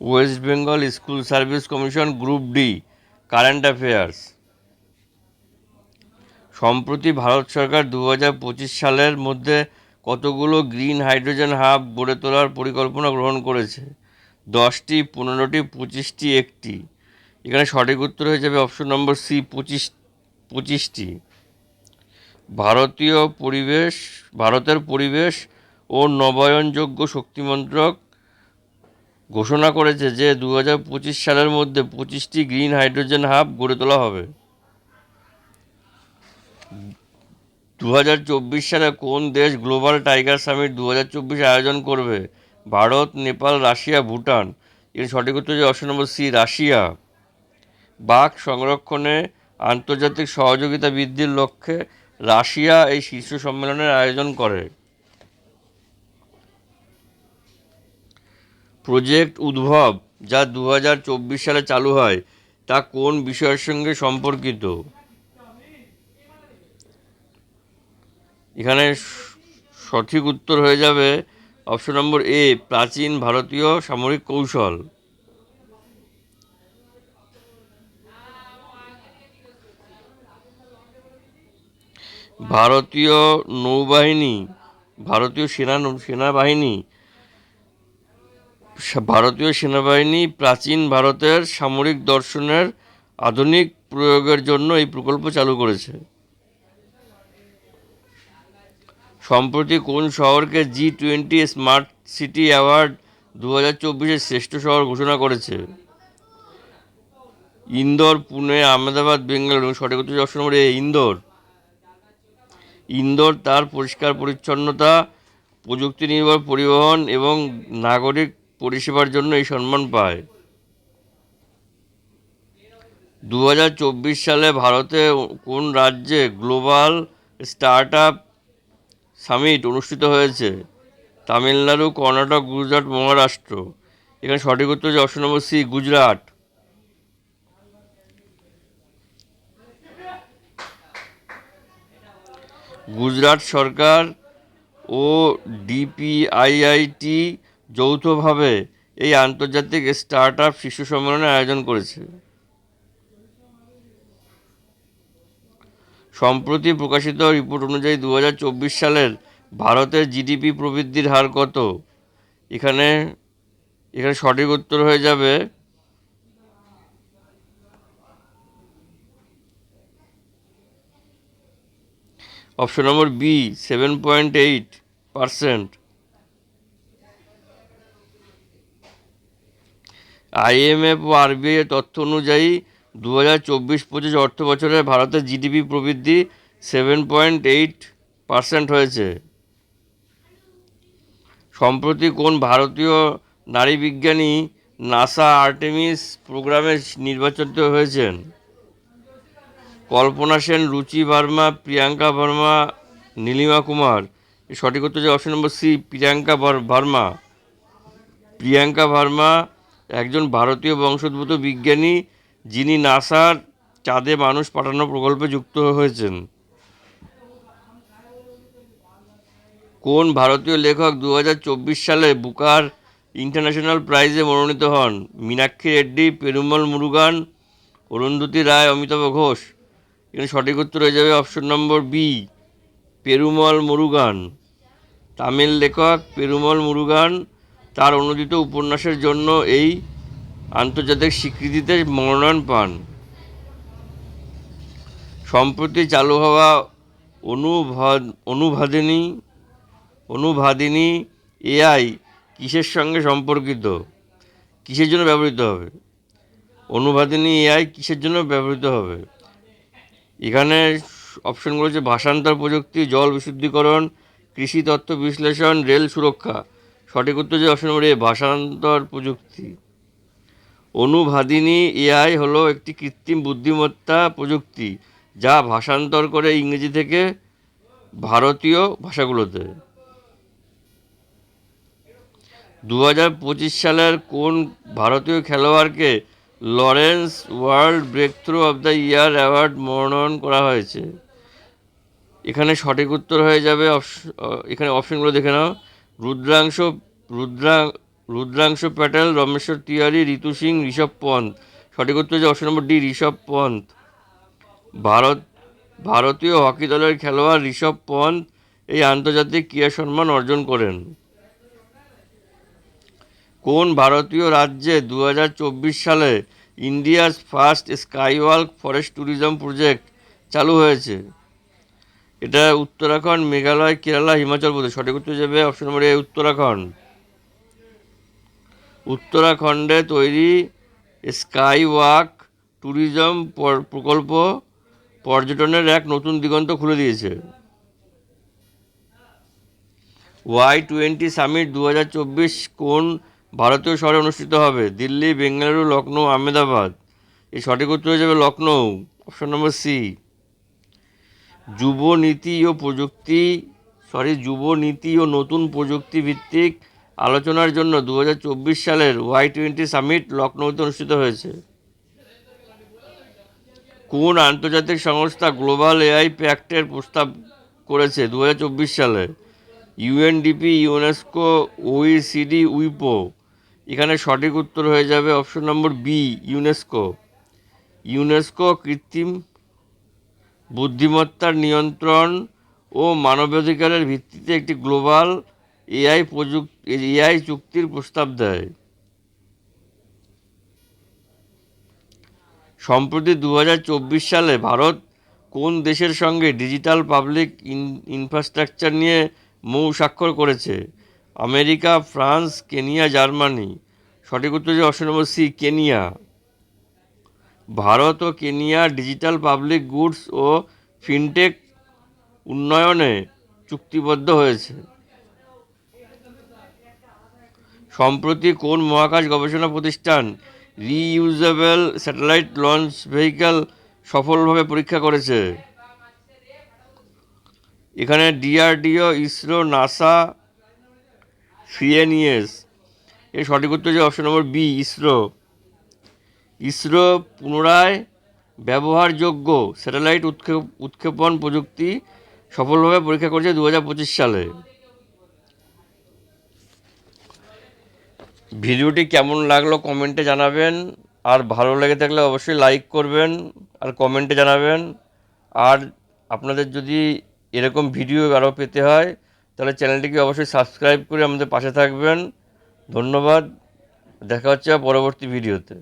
West Bengal school service commission group D current affairs সম্প্রতি ভারত সরকার দু হাজার পঁচিশ সালের মধ্যে কতগুলো গ্রিন হাইড্রোজেন হাব গড়ে তোলার পরিকল্পনা গ্রহণ করেছে? দশটি, পনেরোটি, পঁচিশটি, একটি। এখানে সঠিক উত্তর হয়ে যাবে অপশন নম্বর সি পঁচিশ, পঁচিশটি। ভারতীয় পরিবেশ, ভারতের পরিবেশ ও নবায়নযোগ্য শক্তি মন্ত্রক ঘোষণা করেছে যে দু হাজার পঁচিশ সালের মধ্যে পঁচিশটি গ্রিন হাইড্রোজেন হাব গড়ে তোলা হবে। দু হাজার চব্বিশ সালে কোন দেশ গ্লোবাল টাইগার সামিট দু হাজার চব্বিশ আয়োজন করবে? ভারত, নেপাল, রাশিয়া, ভুটান। এর সঠিক উত্তর যে অপশন নম্বর সি, রাশিয়া। বাঘ সংরক্ষণে আন্তর্জাতিক সহযোগিতা বৃদ্ধির লক্ষ্যে রাশিয়া এই শীর্ষ সম্মেলনের আয়োজন করে। প্রজেক্ট উদ্ভব যা দু হাজার চব্বিশ সালে চালু হয়, তা কোন বিষয়ের সঙ্গে সম্পর্কিত? এখানে সঠিক উত্তর হয়ে যাবে অপশন নম্বর এ, প্রাচীন ভারতীয় সামরিক কৌশল। ভারতীয় নৌবাহিনী, ভারতীয় সেনা, সেনাবাহিনী ভারতীয় সেনাবাহিনী প্রাচীন ভারতের সামরিক দর্শনের আধুনিক প্রয়োগের জন্য এই প্রকল্প চালু করেছে। সম্প্রতি কোন শহরকে G twenty smart city award দু হাজার চব্বিশের শ্রেষ্ঠ শহর ঘোষণা করেছে? ইন্দোর, পুনে, আহমেদাবাদ, বেঙ্গালুরু সঠিক উত্তর অপশন নম্বর ইন্দোর। ইন্দোর তার পরিষ্কার পরিচ্ছন্নতা প্রযুক্তি নির্ভর পরিবহন এবং নাগরিক পরিষেবার জন্য এই সম্মান পায়। দু হাজার চব্বিশ সালে ভারতে কোন রাজ্যে গ্লোবাল স্টার্ট আপ সামিট অনুষ্ঠিত হয়েছে? তামিলনাড়ু, কর্ণাটক, গুজরাট, মহারাষ্ট্র। এখানে সঠিক উত্তর হচ্ছে option number C, Gujarat. Gujarat সরকার ও ডিপিআইআইটি যৌথভাবে এই আন্তর্জাতিক স্টার্ট আপ শীর্ষ সম্মেলনের আয়োজন করেছে। সম্প্রতি প্রকাশিত রিপোর্ট অনুযায়ী দু হাজার চব্বিশ সালের ভারতের জিডিপি প্রবৃদ্ধির হার কত? এখানে এখানে সঠিক উত্তর হয়ে যাবে option number B seven point eight percent IMF ও আরবিআই এর তথ্য অনুযায়ী দু হাজার চব্বিশ পঁচিশ অর্থ বছরে ভারতের জিডিপি প্রবৃদ্ধি সেভেন পয়েন্ট এইট পার্সেন্ট হয়েছে। সম্প্রতি কোন ভারতীয় নারী বিজ্ঞানী নাসা আর্টেমিস প্রোগ্রামে নির্বাচিত হয়েছেন? কল্পনা সেন, রুচি ভার্মা, প্রিয়াঙ্কা ভার্মা, নীলিমা কুমার। সঠিক উত্তর যে অপশন নম্বর সি, প্রিয়াঙ্কা ভার- ভার্মা। প্রিয়াঙ্কা ভার্মা একজন ভারতীয় বংশোদ্ভূত বিজ্ঞানী যিনি নাসার চাঁদে মানুষ পাঠানো প্রকল্পে যুক্ত হয়েছেন। কোন ভারতীয় লেখক দু হাজার চব্বিশ সালে বুকার ইন্টারন্যাশনাল প্রাইজে মনোনীত হন? মীনাক্ষী রেড্ডি, পেরুমল মুরুগান, অরুন্ধতী রায়, অমিতাভ ঘোষ। এখানে সঠিক উত্তর হয়ে যাবে option number B, Perumal Murugan. Tamil লেখক পেরুমল মুরুগান তার অনুদিত উপন্যাসের জন্য এই আন্তর্জাতিক স্বীকৃতিতে মনোনয়ন পান। সম্প্রতি চালু হওয়া অনুভাদ অনুভাদিনী অনুভাদিনী এআই কিসের সঙ্গে সম্পর্কিত? কিসের জন্য ব্যবহৃত হবে? অনুভাদিনী এআই কিসের জন্য ব্যবহৃত হবে? এখানে অপশনগুলো হচ্ছে ভাষান্তর প্রযুক্তি, জল বিশুদ্ধিকরণ, কৃষি তথ্য বিশ্লেষণ, রেল সুরক্ষা। সঠিক উত্তর যে অপশন নম্বর এ, ভাষান্তর প্রযুক্তি। অনুভাদিনী এআই হলো একটি কৃত্রিম বুদ্ধিমত্তা প্রযুক্তি, যা ভাষান্তর করে ইংরেজি থেকে ভারতীয় ভাষাগুলোতে। দু হাজার পঁচিশ সালের কোন ভারতীয় খেলোয়াড়কে Laureus world breakthrough of the year award মনোনয়ন করা হয়েছে? এখানে সঠিক উত্তর হয়ে যাবে এখানে অপশনগুলো দেখে নাও। রুদ্রাংশ রুদ্রা, রুদ্রাংশ প্যাটেল, রমেশ্বর তিওয়ারি, ঋতু সিং, ঋষভ পন্থ। সঠিক উত্তর হচ্ছে option number D, Rishabh Pant. Bharat, ভারতীয় হকি দলের খেলোয়াড় ঋষভ পন্থ এই আন্তর্জাতিক ক্রীড়া সম্মান অর্জন করেন। কোন ভারতীয় রাজ্যে দু হাজার চব্বিশ সালে India's first skywalk forest tourism project চালু হয়েছে? এটা উত্তরাখণ্ড, মেঘালয়, কেরালা, হিমাচল প্রদেশ। সঠিক উত্তর যাবে অপশন নম্বর এ, উত্তরাখণ্ড। উত্তরাখণ্ডে তৈরি স্কাই ওয়াক ট্যুরিজম প্রকল্প পর্যটনের এক নতুন দিগন্ত খুলে দিয়েছে। ওয়াই টোয়েন্টি সামিট দু হাজার চব্বিশ কোন ভারতীয় শহরে অনুষ্ঠিত হবে? দিল্লি, বেঙ্গালুরু লখনৌ আহমেদাবাদ। এই সঠিক উত্তর হয়ে যাবে লখনৌ অপশন নম্বর সি যুব নীতি ও প্রযুক্তি সরি যুব নীতি ও নতুন প্রযুক্তি ভিত্তিক আলোচনার জন্য দু হাজার চব্বিশ সালের ওয়াই টোয়েন্টি সামিট লখনৌতে অনুষ্ঠিত হয়েছে। কোন আন্তর্জাতিক সংস্থা গ্লোবাল এআই প্যাক্টের প্রস্তাব করেছে দু হাজার চব্বিশ সালে? ইউএনডিপি ইউনেস্কো ওইসিডি উইপো। এখানে সঠিক উত্তর হয়ে যাবে option number B, UNESCO. UNESCO কৃত্রিম বুদ্ধিমত্তার নিয়ন্ত্রণ ও মানবাধিকারের ভিত্তিতে একটি গ্লোবাল এআই প্রযুক্তি এআই চুক্তির প্রস্তাব দেয়। সম্প্রতি দু হাজার চব্বিশ সালে ভারত কোন দেশের সঙ্গে ডিজিটাল পাবলিক ইনফ্রাস্ট্রাকচার নিয়ে মৌ স্বাক্ষর করেছে? America, France, Kenya, Germany. সঠিক উত্তর যে option number C, Kenya. Bharat ও কেনিয়া ডিজিটাল পাবলিক গুডস ও ফিনটেক উন্নয়নে চুক্তিবদ্ধ হয়েছে। সম্প্রতি কোন মহাকাশ গবেষণা প্রতিষ্ঠান রিইউজেবল স্যাটেলাইট লঞ্চ ভেহিক্যাল সফলভাবে পরীক্ষা করেছে? এখানে ডিআরডিও, ইসরো, নাসা, সিএনইএস। এর সঠিক উত্তর যে option number B, ISRO. ISRO পুনরায় ব্যবহারযোগ্য স্যাটেলাইট উৎক্ষেপ, উৎক্ষেপণ প্রযুক্তি সফলভাবে পরীক্ষা করেছে দু হাজার পঁচিশ সালে। ভিডিওটি কেমন লাগল কমেন্টে জানাবেন। আর ভালো লেগে থাকলে অবশ্যই লাইক করবেন আর কমেন্টে জানাবেন। আর আপনাদের যদি এরকম ভিডিও আরও পেতে হয়, তাহলে চ্যানেলটিকে অবশ্যই সাবস্ক্রাইব করে আমাদের পাশে থাকবেন। ধন্যবাদ। দেখা হচ্ছে পরবর্তী ভিডিওতে।